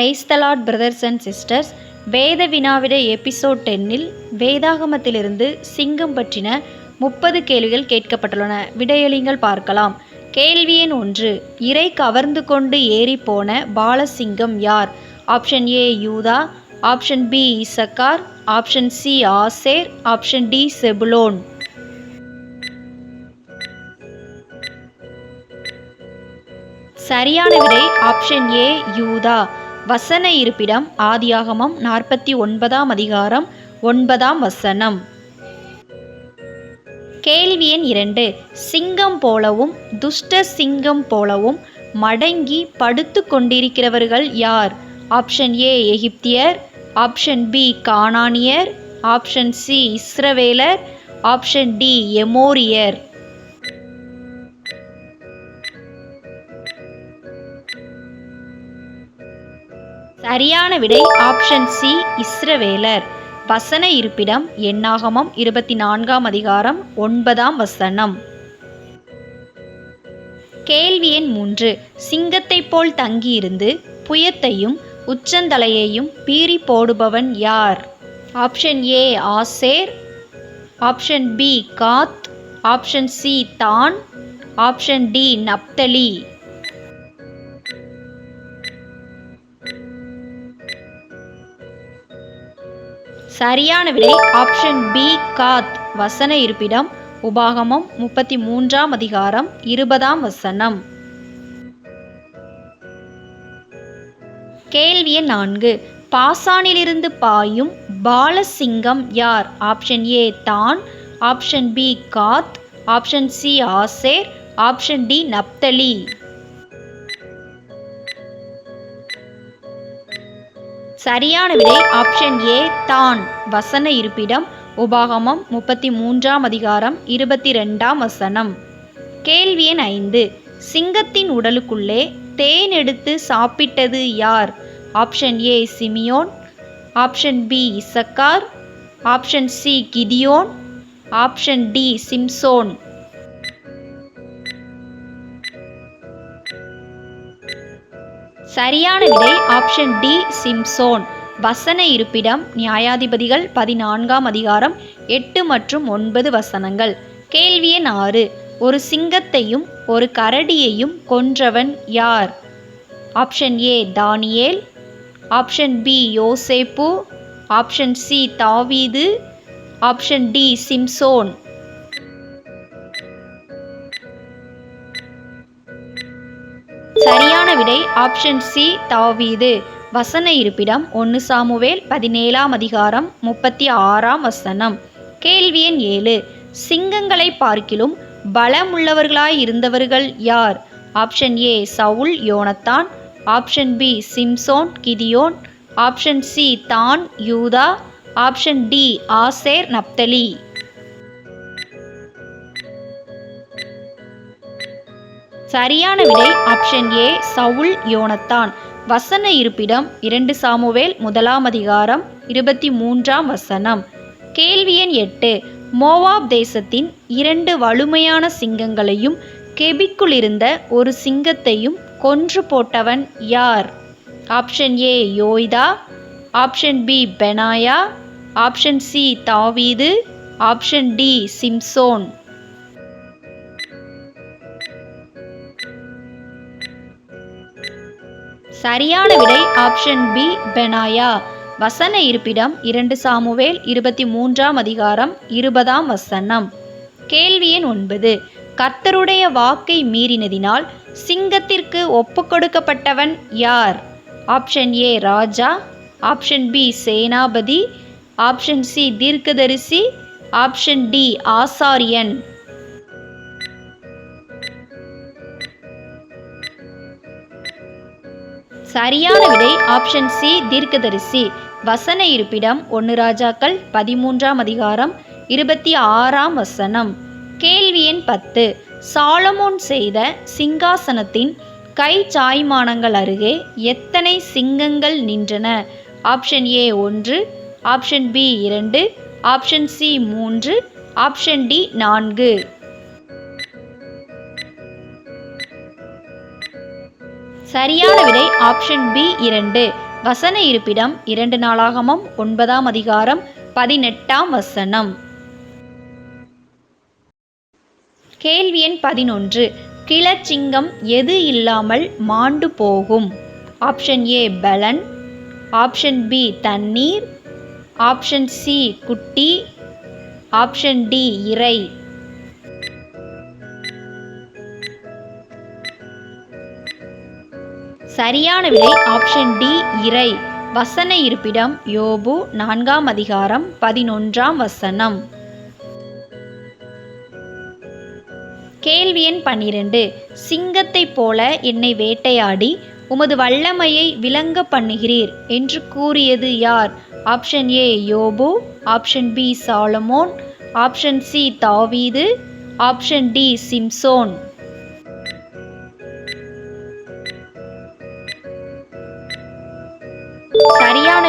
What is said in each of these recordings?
Praise the Lord brothers and sisters வேத வினாவிட episode டென்னில் வேதாகமத்திலிருந்து சிங்கம் பற்றின முப்பது கேள்விகள் கேட்கப்பட்டுள்ளன. விடையளிங்கள் பார்க்கலாம். கேள்வி எண் ஒன்று. இறை கவர்ந்து கொண்டு ஏறி போன பாலசிங்கம் யார்? ஆப்ஷன் ஏ யூதா. ஆப்ஷன் பி இசக்கார். ஆப்ஷன் சி ஆசேர். ஆப்ஷன் டி செபுலோன். சரியான விடை ஆப்ஷன் ஏ யூதா. வசன இருப்பிடம் ஆதியாகமம் நாற்பத்தி ஒன்பதாம் அதிகாரம் ஒன்பதாம் வசனம். கேள்வி எண் இரண்டு. சிங்கம் போலவும் துஷ்ட சிங்கம் போலவும் மடங்கி படுத்து கொண்டிருக்கிறவர்கள் யார்? ஆப்ஷன் ஏ எகிப்தியர். ஆப்ஷன் பி கானானியர். ஆப்ஷன் சி இஸ்ரவேலர். ஆப்ஷன் டி எமோரியர். சரியான விடை ஆப்ஷன் சி இஸ்ரவேலர். வசன இருப்பிடம் எண்ணாகமம் இருபத்தி நான்காம் அதிகாரம் ஒன்பதாம் வசனம். கேள்வி எண் மூன்று. சிங்கத்தைப் போல் தங்கியிருந்து புயத்தையும் உச்சந்தலையையும் பீறி போடுபவன் யார்? ஆப்ஷன் ஏ ஆசேர். ஆப்ஷன் பி காத். ஆப்ஷன் சி தான். ஆப்ஷன் டி நப்தலி. சரியான விடை ஆப்ஷன் பி காத். வசன இருப்பிடம் உபாகமம் முப்பத்தி மூன்றாம் அதிகாரம் இருபதாம் வசனம். கேள்வி எண் நான்கு. பாசானிலிருந்து பாயும் பாலசிங்கம் யார்? ஆப்ஷன் ஏ தான். ஆப்ஷன் பி காத். ஆப்ஷன் சி ஆசேர். ஆப்ஷன் டி நப்தலி. சரியான விடை ஆப்ஷன் ஏ தான். வசன இருப்பிடம் உபாகமம் முப்பத்தி மூன்றாம் அதிகாரம் இருபத்தி ரெண்டாம் வசனம். கேள்வி எண் ஐந்து. சிங்கத்தின் உடலுக்குள்ளே தேன் எடுத்து சாப்பிட்டது யார்? ஆப்ஷன் ஏ சிமியோன். ஆப்ஷன் பி இசக்கார். ஆப்ஷன் சி கிதியோன். ஆப்ஷன் டி சிம்சோன். சரியான விடை ஆப்ஷன் டி சிம்சோன். வசன இருப்பிடம் நியாயாதிபதிகள் பதினான்காம் அதிகாரம் எட்டு மற்றும் ஒன்பது வசனங்கள். கேள்வி எண் ஆறு. ஒரு சிங்கத்தையும் ஒரு கரடியையும் கொன்றவன் யார்? ஆப்ஷன் ஏ தானியேல். ஆப்ஷன் பி யோசேப்பு. ஆப்ஷன் சி தாவீது. ஆப்ஷன் டி சிம்சோன். சரியான விடை ஆப்ஷன் சி தாவீது. வசன இருப்பிடம் ஒன்று சாமுவேல் பதினேழாம் அதிகாரம் முப்பத்தி ஆறாம் வசனம். கேள்வி எண் ஏழு. சிங்கங்களை பார்க்கிலும் பலமுள்ளவர்களாய் இருந்தவர்கள் யார்? ஆப்ஷன் ஏ சவுல் யோனத்தான். ஆப்ஷன் பி சிம்சோன் கிதியோன். ஆப்ஷன் சி தான் யூதா. ஆப்ஷன் டி ஆசேர் நப்தலி. சரியான விடை ஆப்ஷன் ஏ சவுல் யோனத்தான். வசன இருப்பிடம் இரண்டு சாமுவேல் முதலாம் அதிகாரம் இருபத்தி மூன்றாம் வசனம். கேள்வி எண் எட்டு மோவாப் தேசத்தின் இரண்டு வலுமையான சிங்கங்களையும் கெபிக்குள் இருந்த ஒரு சிங்கத்தையும் கொன்று போட்டவன் யார்? ஆப்ஷன் ஏ யோய்தா. ஆப்ஷன் பி பெனாயா. ஆப்ஷன் சி தாவீது. ஆப்ஷன் டி சிம்சோன். சரியான விடை ஆப்ஷன் பி பெனாயா. வசன இருப்பிடம் இரண்டு சாமுவேல் இருபத்தி மூன்றாம் அதிகாரம் இருபதாம் வசனம். கேள்வி எண் ஒன்பது. கர்த்தருடைய வாக்கை மீறினதினால் சிங்கத்திற்கு ஒப்புக்கொடுக்கப்பட்டவன் யார்? ஆப்ஷன் ஏ ராஜா. ஆப்ஷன் பி சேனாபதி. ஆப்ஷன் சி தீர்க்கதரிசி. ஆப்ஷன் டி ஆசாரியன். சரியான விடை ஆப்ஷன் சி தீர்க்கதரிசி. வசன இருப்பிடம் ஒன்று ராஜாக்கள் பதிமூன்றாம் அதிகாரம் இருபத்தி ஆறாம் வசனம். கேள்வி எண் பத்து. சாலமோன் செய்த சிங்காசனத்தின் கை சாய்மானங்கள் அருகே எத்தனை சிங்கங்கள் நின்றன? ஆப்ஷன் ஏ ஒன்று ஆப்ஷன் பி இரண்டு ஆப்ஷன் சி மூன்று ஆப்ஷன் டி நான்கு. சரியான விடை ஆப்ஷன் பி இரண்டு. வசன இருப்பிடம் இரண்டு நாளாகமம் ஒன்பதாம் அதிகாரம் பதினெட்டாம் வசனம். கேள்வி எண் பதினொன்று. கிளச்சிங்கம் எது இல்லாமல் மாண்டு போகும்? ஆப்ஷன் ஏ பலன். ஆப்ஷன் பி தண்ணீர். ஆப்ஷன் சி குட்டி. ஆப்ஷன் டி இறை. சரியான விடை ஆப்ஷன் டி இறை. வசன இருப்பிடம் யோபு நான்காம் அதிகாரம் பதினொன்றாம் வசனம். கேள்வி எண் பன்னிரண்டு. சிங்கத்தைப் போல என்னை வேட்டையாடி உமது வல்லமையை விளங்க பண்ணுகிறீர் என்று கூறியது யார்? ஆப்ஷன் ஏ யோபு. ஆப்ஷன் பி சாலமோன். ஆப்ஷன் சி தாவீது. ஆப்ஷன் டி சிம்சோன்.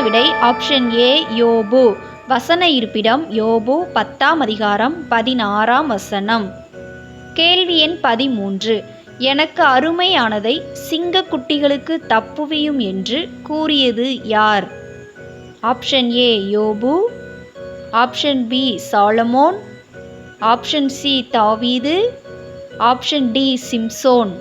சரியான விடை ஆப்ஷன் ஏ யோபு. வசன இருப்பிடம் யோபு பத்தாம் அதிகாரம் பதினாறாம் வசனம். கேள்வி எண் பதிமூன்று. எனக்கு அருமையானதை சிங்கக்குட்டிகளுக்கு தப்புவியும் என்று கூறியது யார்? ஆப்ஷன் ஏ யோபு. ஆப்ஷன் பி சாலமோன். ஆப்ஷன் சி தாவீது. ஆப்ஷன் டி சிம்சோன்.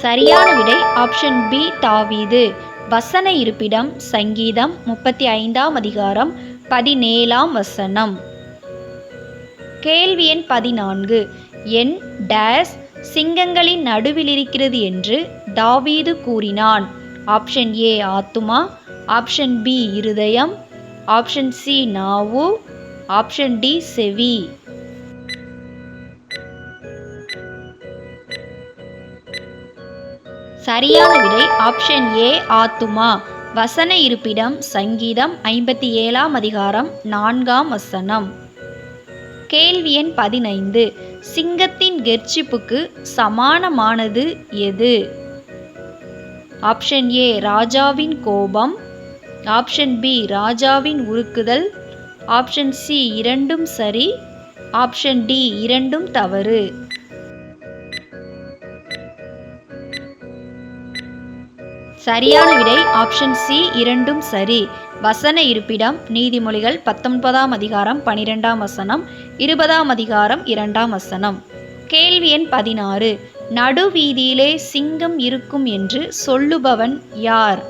சரியான விடை ஆப்ஷன் பி தாவீது. வசன இருப்பிடம் சங்கீதம் முப்பத்தி ஐந்தாம் அதிகாரம் பதினேழாம் வசனம். கேள்வி எண் பதினான்கு. என் டேஸ் சிங்கங்களின் நடுவில் இருக்கிறது என்று தாவீது கூறினான். ஆப்ஷன் ஏ ஆத்துமா. ஆப்ஷன் பி இருதயம். ஆப்ஷன் சி நாவு. ஆப்ஷன் டி செவி. சரியான விடை ஆப்ஷன் ஏ ஆத்துமா. வசன இருப்பிடம் சங்கீதம் ஐம்பத்தி ஏழாம் அதிகாரம் நான்காம் வசனம். கேள்வி எண் பதினைந்து. சிங்கத்தின் கெர்ச்சிப்புக்கு சமானமானது எது? ஆப்ஷன் ஏ ராஜாவின் கோபம். ஆப்ஷன் பி ராஜாவின் உருக்குதல். ஆப்ஷன் சி இரண்டும் சரி. ஆப்ஷன் டி இரண்டும் தவறு. சரியான விடை ஆப்ஷன் சி இரண்டும் சரி. வசன இருப்பிடம் நீதிமொழிகள் பத்தொன்பதாம் அதிகாரம் பனிரெண்டாம் வசனம் இருபதாம் அதிகாரம் இரண்டாம் வசனம். கேள்வி எண் பதினாறு. நடுவீதியிலே சிங்கம் இருக்கும் என்று சொல்லுபவன் யார்?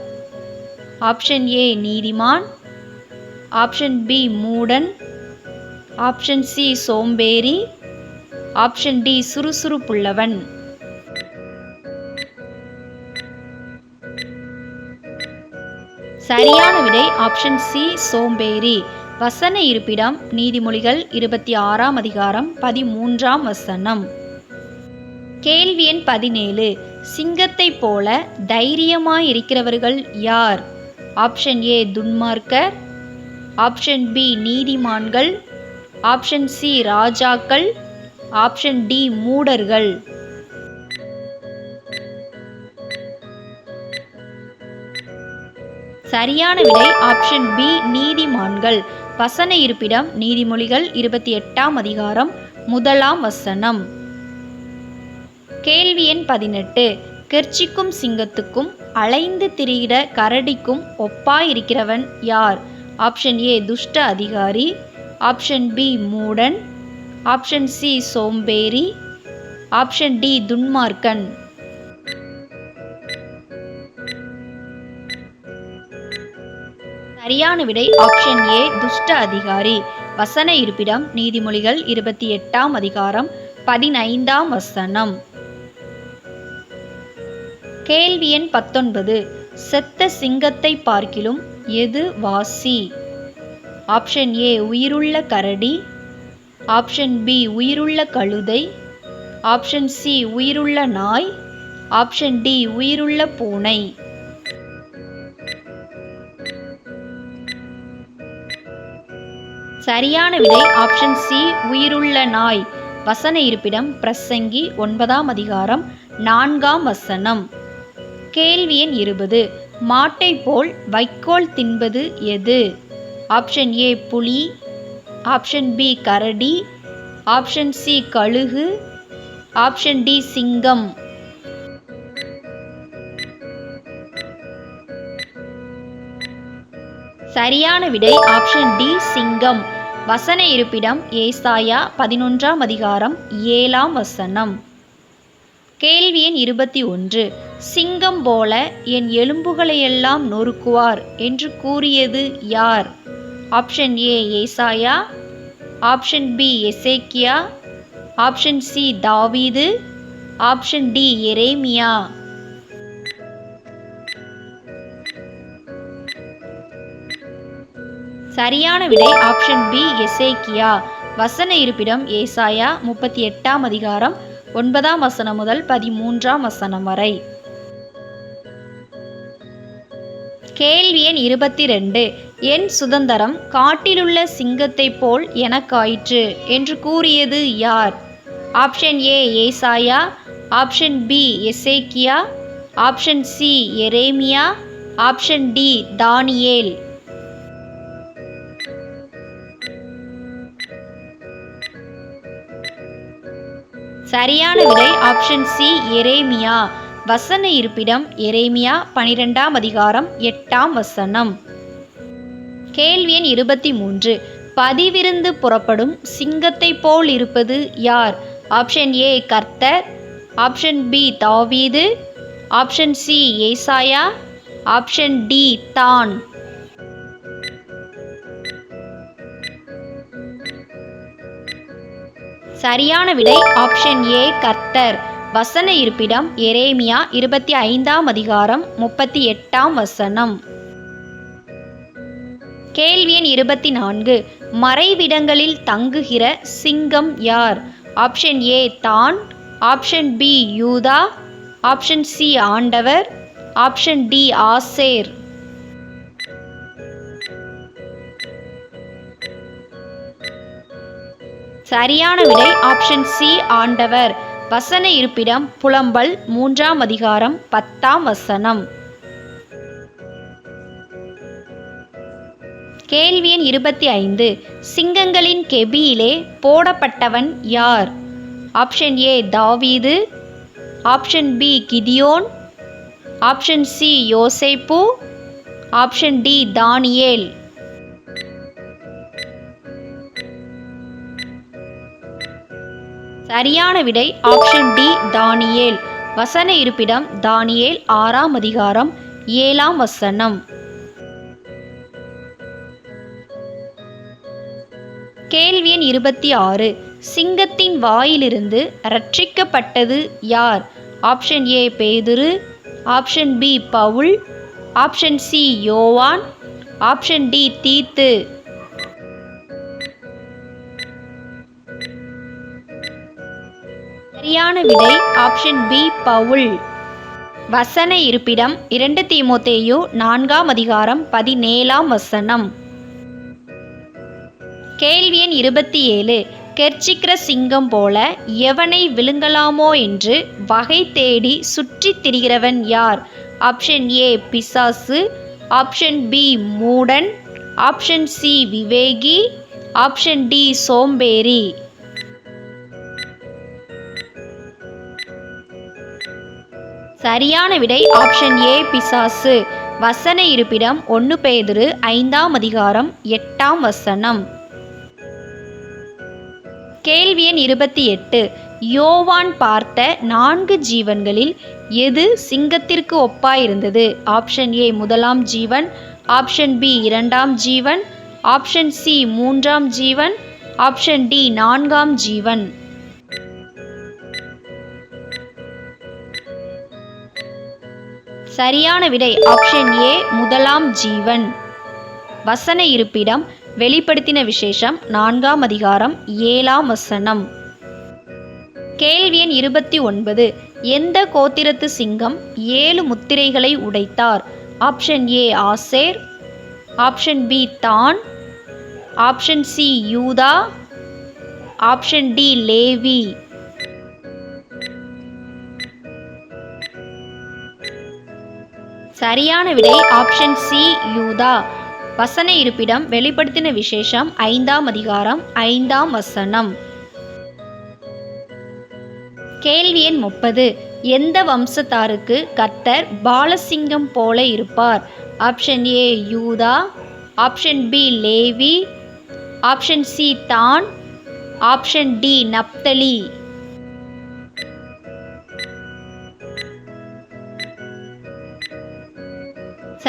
ஆப்ஷன் ஏ நீதிமான். ஆப்ஷன் பி மூடன். ஆப்ஷன் சி சோம்பேறி. ஆப்ஷன் டி சுறுசுறுப்புள்ளவன். சரியான விடை ஆப்ஷன் சி சோம்பேறி. வசன இருப்பிடம் நீதிமொழிகள் இருபத்தி ஆறாம் அதிகாரம் பதிமூன்றாம் வசனம். கேள்வி எண் பதினேழு. சிங்கத்தைப் போல தைரியமாயிருக்கிறவர்கள் யார்? ஆப்ஷன் ஏ துன்மார்க்கர். ஆப்ஷன் பி நீதிமான்கள். ஆப்ஷன் சி ராஜாக்கள். ஆப்ஷன் டி மூடர்கள். சரியான விடை ஆப்ஷன் பி நீதிமான்கள். வசன இருப்பிடம் நீதிமொழிகள் இருபத்தி எட்டாம் அதிகாரம் முதலாம் வசனம். கேள்வி எண் பதினெட்டு. கெர்ச்சிக்கும் சிங்கத்துக்கும் அலைந்து திரியிட கரடிக்கும் ஒப்பாயிருக்கிறவன் யார்? ஆப்ஷன் ஏ துஷ்ட அதிகாரி. ஆப்ஷன் பி மூடன். ஆப்ஷன் சி சோம்பேறி. ஆப்ஷன் டி துன்மார்க்கன். சரியான விடை ஆப்ஷன் ஏ துஷ்ட அதிகாரி. வசன இருப்பிடம் நீதிமொழிகள் இருபத்தி எட்டாம் அதிகாரம் பதினைந்தாம் வசனம். கேள்வி எண் பத்தொன்பது. செத்த சிங்கத்தை பார்க்கிலும் எது வாசி? ஆப்ஷன் ஏ உயிருள்ள கரடி. ஆப்ஷன் பி உயிருள்ள கழுதை. ஆப்ஷன் சி உயிருள்ள நாய். ஆப்ஷன் டி உயிருள்ள பூனை. சரியான விடை ஆப்ஷன் சி உயிருள்ள நாய். வசன இருப்பிடம் பிரசங்கி ஒன்பதாம் அதிகாரம் நான்காம் வசனம். கேள்வி எண் இருபது. மாட்டை போல் வைக்கோல் தின்பது எது? ஆப்ஷன் ஏ புலி. ஆப்ஷன் பி கரடி. ஆப்ஷன் சி கழுகு. ஆப்ஷன் டி சிங்கம். சரியான விடை ஆப்ஷன் டி சிங்கம். வசன இருப்பிடம் ஏசாயா பதினொன்றாம் அதிகாரம் ஏழாம் வசனம். கேள்வி எண் இருபத்தி ஒன்று. சிங்கம் போல என் எலும்புகளையெல்லாம் நொறுக்குவார் என்று கூறியது யார்? ஆப்ஷன் ஏ ஏசாயா. ஆப்ஷன் பி எசேக்கியா. ஆப்ஷன் சி தாவீது. ஆப்ஷன் டி எரேமியா. சரியான விடை ஆப்ஷன் பி எசேக்கியா. வசன இருப்பிடம் ஏசாயா முப்பத்தி எட்டாம் அதிகாரம் ஒன்பதாம் வசனம் முதல் பதிமூன்றாம் வசனம் வரை. கேள்வி எண் இருபத்தி ரெண்டு என் சுதந்திரம் காட்டிலுள்ள சிங்கத்தைப் போல் எனக்காயிற்று என்று கூறியது யார்? ஆப்ஷன் ஏ ஏசாயா. ஆப்ஷன் பி எசேக்கியா. ஆப்ஷன் சி எரேமியா. ஆப்ஷன் டி தானியேல். சரியான விடை ஆப்ஷன் சி எரேமியா. வசன இருப்பிடம் எரேமியா பனிரெண்டாம் அதிகாரம் எட்டாம் வசனம். கேள்வி எண் இருபத்தி மூன்று. பதிவிருந்து புறப்படும் சிங்கத்தைப் போல் இருப்பது யார்? ஆப்ஷன் ஏ கர்த்தர். ஆப்ஷன் பி தாவீது. ஆப்ஷன் சி ஏசாயா. ஆப்ஷன் டி தான். சரியான விடை ஆப்ஷன் ஏ கர்த்தர். வசன இருப்பிடம் எரேமியா இருபத்தி ஐந்தாம் அதிகாரம் முப்பத்தி எட்டாம் வசனம். கேள்வி எண் இருபத்தி நான்கு மறைவிடங்களில் தங்குகிற சிங்கம் யார்? ஆப்ஷன் ஏ தான். ஆப்ஷன் பி யூதா. ஆப்ஷன் சி ஆண்டவர். ஆப்ஷன் டி ஆசேர். சரியான விடை ஆப்ஷன் சி ஆண்டவர். வசன இருப்பிடம் புலம்பல் மூன்றாம் அதிகாரம் பத்தாம் வசனம். கேள்வி எண் இருபத்தி ஐந்து. சிங்கங்களின் கெபியிலே போடப்பட்டவன் யார்? ஆப்ஷன் ஏ தாவீது. ஆப்ஷன் பி கிதியோன். ஆப்ஷன் சி யோசேப்பு. ஆப்ஷன் டி தானியேல். சரியான விடை ஆப்ஷன் டி தானியேல். வசன இருப்பிடம் தானியேல் ஆறாம் அதிகாரம் ஏழாம் வசனம். கேள்வி எண் இருபத்தி ஆறு. சிங்கத்தின் வாயிலிருந்து ரட்சிக்கப்பட்டது யார்? ஆப்ஷன் ஏ பேதுரு. ஆப்ஷன் பி பவுல். ஆப்ஷன் சி யோவான். ஆப்ஷன் டி தீத்து. சரியான விடை ஆப்ஷன் பி பவுல். வசன இருப்பிடம் இரண்டு தீமோத்தேயு நான்காம் அதிகாரம் பதினேழாம் வசனம். கேள்வி எண் இருபத்தி ஏழு. கெர்ச்சிக்கிற சிங்கம் போல எவனை விழுங்கலாமோ என்று வகை தேடி சுற்றித் திரிகிறவன் யார்? ஆப்ஷன் ஏ பிசாசு. ஆப்ஷன் பி மூடன். ஆப்ஷன் சி விவேகி. ஆப்ஷன் டி சோம்பேறி. சரியான விடை ஆப்ஷன் ஏ பிசாசு. வசன இருப்பிடம் ஒன்று பேதுரு ஐந்தாம் அதிகாரம் எட்டாம் வசனம். கேள்வி எண் இருபத்தி எட்டு. யோவான் பார்த்த நான்கு ஜீவன்களில் எது சிங்கத்திற்கு ஒப்பாயிருந்தது? ஆப்ஷன் ஏ முதலாம் ஜீவன். ஆப்ஷன் பி இரண்டாம் ஜீவன். ஆப்ஷன் சி மூன்றாம் ஜீவன். ஆப்ஷன் டி நான்காம் ஜீவன். சரியான விடை ஆப்ஷன் ஏ முதலாம் ஜீவன். வசன இருப்பிடம் வெளிப்படுத்தின விசேஷம் நான்காம் அதிகாரம் ஏழாம் வசனம். கேள்வி எண் இருபத்தி ஒன்பது எந்த கோத்திரத்து சிங்கம் ஏழு முத்திரைகளை உடைத்தார்? ஆப்ஷன் ஏ ஆசேர். ஆப்ஷன் பி தான். ஆப்ஷன் சி யூதா. ஆப்ஷன் டி லேவி. சரியான விடை ஆப்ஷன் சி யூதா. வசன இருப்பிடம் வெளிப்படுத்தின விசேஷம் ஐந்தாம் அதிகாரம் ஐந்தாம் வசனம். கேள்வி எண் முப்பது. எந்த வம்சத்தாருக்கு கர்த்தர் பாலசிங்கம் போல இருப்பார்? ஆப்ஷன் ஏ யூதா. ஆப்ஷன் பி லேவி. ஆப்ஷன் சி தான். ஆப்ஷன் டி நப்தலி.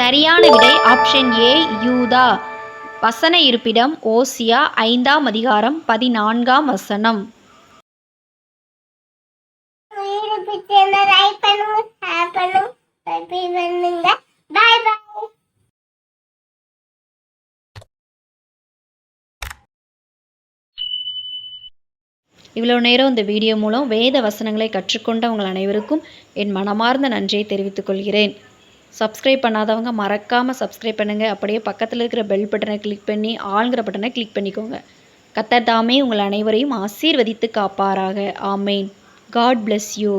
சரியான விடை ஆப்ஷன் ஏ யூதா வசன இருப்பிடம் ஓசியா ஐந்தாம் அதிகாரம் பதினான்காம் வசனம். இவ்வளவு பாய் பாய் இவ்வளோ நேரம் இந்த வீடியோ மூலம் வேத வசனங்களை கற்றுக்கொண்ட உங்கள் அனைவருக்கும் என் மனமார்ந்த நன்றியை தெரிவித்துக் கொள்கிறேன். சப்ஸ்கிரைப் பண்ணாதவங்க மறக்காமல் சப்ஸ்கிரைப் பண்ணுங்கள் அப்படியே பக்கத்தில் இருக்கிற பெல் பட்டனை கிளிக் பண்ணி ஆளுங்கிற பட்டனை கிளிக் பண்ணிக்கோங்க. கத்தர் தாமே உங்கள் அனைவரையும் ஆசீர்வதித்து காப்பாராக. ஆமேன். God bless you